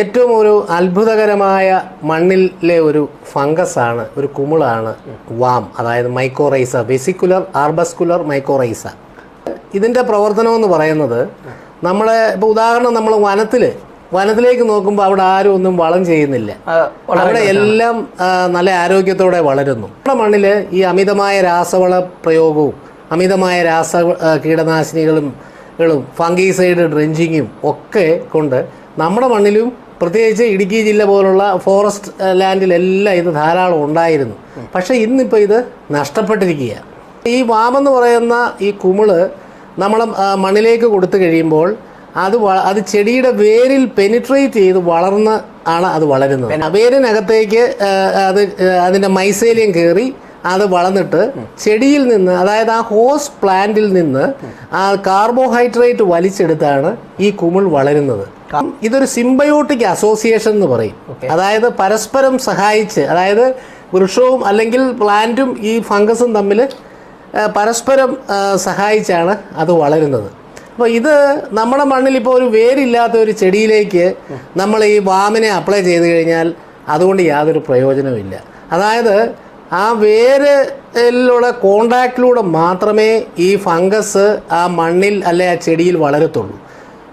ഏറ്റവും ഒരു അത്ഭുതകരമായ മണ്ണിലെ ഒരു ഫംഗസ് ആണ് ഒരു കുമിളാണ് വാം അതായത് മൈക്കോറൈസ വെസിക്കുലർ ആർബസ്കുലർ മൈക്കോറൈസ ഇതിന്റെ പ്രവർത്തനം എന്ന് പറയുന്നത് നമ്മളെ ഇപ്പോൾ ഉദാഹരണം നമ്മൾ വനത്തിൽ വനത്തിലേക്ക് നോക്കുമ്പോൾ അവിടെ ആരും ഒന്നും വളം ചെയ്യുന്നില്ല. അവിടെ എല്ലാം നല്ല ആരോഗ്യത്തോടെ വളരുന്നു. നമ്മുടെ മണ്ണിൽ ഈ അമിതമായ രാസവള പ്രയോഗവും അമിതമായ രാസ കീടനാശിനികളും ഫംഗീസൈഡ് ഫംഗിസൈഡ് ഡ്രെഞ്ചിങ്ങും ഒക്കെ കൊണ്ട് നമ്മുടെ മണ്ണിലും പ്രത്യേകിച്ച് ഇടുക്കി ജില്ല പോലുള്ള ഫോറസ്റ്റ് ലാൻഡിലെല്ലാം ഇത് ധാരാളം ഉണ്ടായിരുന്നു. പക്ഷേ ഇന്നിപ്പോൾ ഇത് നഷ്ടപ്പെട്ടിരിക്കുകയാണ് ഈ വാമെന്ന് പറയുന്ന ഈ കുമിൾ നമ്മൾ മണ്ണിലേക്ക് കൊടുത്തു കഴിയുമ്പോൾ അത് അത് ചെടിയുടെ വേരിൽ പെനിട്രേറ്റ് ചെയ്ത് വളർന്ന് ആണ് അത് വളരുന്നത്. വേരിനകത്തേക്ക് അത് അതിന്റെ മൈസേലിയം കയറി അത് വളർന്നിട്ട് ചെടിയിൽ നിന്ന് അതായത് ആ ഹോസ് പ്ലാന്റിൽ നിന്ന് ആ കാർബോഹൈഡ്രേറ്റ് വലിച്ചെടുത്താണ് ഈ കുമിൾ വളരുന്നത്. ഇതൊരു സിംബയോട്ടിക് അസോസിയേഷൻ എന്ന് പറയും. അതായത് പരസ്പരം സഹായിച്ച് അതായത് വൃക്ഷവും അല്ലെങ്കിൽ പ്ലാന്റും ഈ ഫംഗസും തമ്മിൽ പരസ്പരം സഹായിച്ചാണ് അത് വളരുന്നത്. അപ്പോൾ ഇത് നമ്മുടെ മണ്ണിൽ ഇപ്പോൾ ഒരു വേരില്ലാത്ത ഒരു ചെടിയിലേക്ക് നമ്മൾ ഈ വാമിനെ അപ്ലൈ ചെയ്ത് കഴിഞ്ഞാൽ അതുകൊണ്ട് യാതൊരു പ്രയോജനവുമില്ല. അതായത് ആ വേരിലൂടെ കോണ്ടാക്റ്റിലൂടെ മാത്രമേ ഈ ഫംഗസ് ആ മണ്ണിൽ അല്ലെ ആ ചെടിയിൽ വളരത്തുള്ളൂ.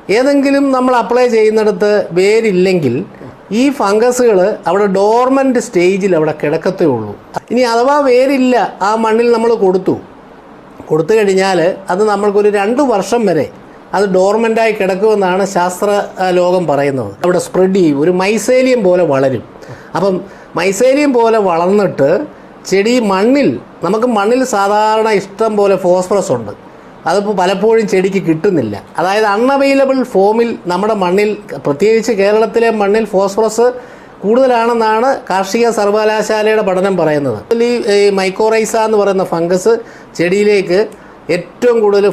ഏതെങ്കിലും നമ്മൾ അപ്ലൈ ചെയ്യുന്നിടത്ത് വേരില്ലെങ്കിൽ ഈ ഫംഗസുകൾ അവിടെ ഡോർമന്റ് സ്റ്റേജിൽ അവിടെ കിടക്കത്തേ ഉള്ളൂ. ഇനി അഥവാ വേരില്ല ആ മണ്ണിൽ നമ്മൾ കൊടുത്തു. കൊടുത്തു കഴിഞ്ഞാൽ അത് നമ്മൾക്കൊരു രണ്ട് വർഷം വരെ അത് ഡോർമെന്റായി കിടക്കുമെന്നാണ് ശാസ്ത്ര ലോകം പറയുന്നത്. അവിടെ സ്പ്രെഡ് ചെയ്യും. ഒരു മൈസേലിയം പോലെ വളരും. അപ്പം മൈസേലിയം പോലെ വളർന്നിട്ട് ചെടി മണ്ണിൽ നമുക്ക് മണ്ണിൽ സാധാരണ ഇഷ്ടം പോലെ ഫോസ്ഫറസ് ഉണ്ട്. അതിപ്പോൾ പലപ്പോഴും ചെടിക്ക് കിട്ടുന്നില്ല. അതായത് അൺഅവൈലബിൾ ഫോമിൽ നമ്മുടെ മണ്ണിൽ പ്രത്യേകിച്ച് കേരളത്തിലെ മണ്ണിൽ ഫോസ്ഫറസ് കൂടുതലാണെന്നാണ് കാർഷിക സർവകലാശാലയുടെ പഠനം പറയുന്നത്. ഈ മൈക്കോറൈസ എന്ന് പറയുന്ന ഫംഗസ് ചെടിയിലേക്ക് ഏറ്റവും കൂടുതൽ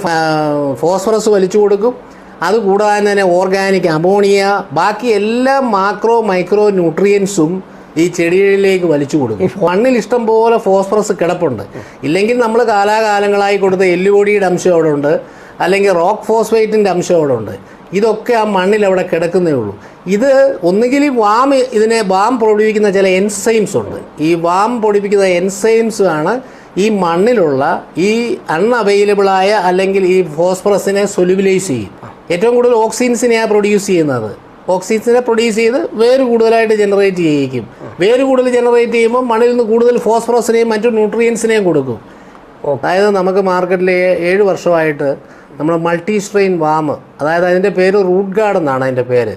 ഫോസ്ഫറസ് വലിച്ചു കൊടുക്കും. അതുകൂടാതെ തന്നെ ഓർഗാനിക് അമോണിയ ബാക്കി എല്ലാ മാക്രോ മൈക്രോ ന്യൂട്രിയൻസും ഈ ചെടികളിലേക്ക് വലിച്ചു കൊടുക്കും. മണ്ണിൽ ഇഷ്ടം പോലെ ഫോസ്ഫറസ് കിടപ്പുണ്ട്. ഇല്ലെങ്കിൽ നമ്മൾ കാലാകാലങ്ങളായി കൊടുത്ത എല്ലുപൊടിയുടെ അംശം അവിടെ ഉണ്ട്. അല്ലെങ്കിൽ റോക്ക് ഫോസ്ഫേറ്റിന്റെ അംശം അവിടെ ഉണ്ട്. ഇതൊക്കെ ആ മണ്ണിൽ അവിടെ കിടക്കുന്നേ ഉള്ളൂ. ഇത് ഒന്നുകിൽ ഈ വാം ഇതിനെ വാം പൊടിപ്പിക്കുന്ന ചില എൻസൈംസ് ഉണ്ട്. ഈ വാം പൊടിപ്പിക്കുന്ന എൻസൈംസ് ആണ് ഈ മണ്ണിലുള്ള ഈ അൺഅവൈലബിളായ അല്ലെങ്കിൽ ഈ ഫോസ്ഫറസിനെ സൊല്യൂബിലൈസ് ചെയ്യും. ഏറ്റവും കൂടുതൽ ഓക്സിജൻസിനെയാണ് പ്രൊഡ്യൂസ് ചെയ്യുന്നത്. ഓക്സിജനെ പ്രൊഡ്യൂസ് ചെയ്ത് വേര് കൂടുതലായിട്ട് ജനറേറ്റ് ചെയ്യിക്കും. വേര് കൂടുതൽ ജനറേറ്റ് ചെയ്യുമ്പോൾ മണ്ണിൽ നിന്ന് കൂടുതൽ ഫോസ്ഫറസിനെയും മറ്റു ന്യൂട്രിയൻസിനെയും കൊടുക്കും. അതായത് നമുക്ക് മാർക്കറ്റിൽ ഏഴ് വർഷമായിട്ട് നമ്മൾ മൾട്ടി സ്ട്രെയിൻ വാം അതായത് അതിന്റെ പേര് റൂട്ട് ഗാർഡ് എന്നാണ് അതിന്റെ പേര്.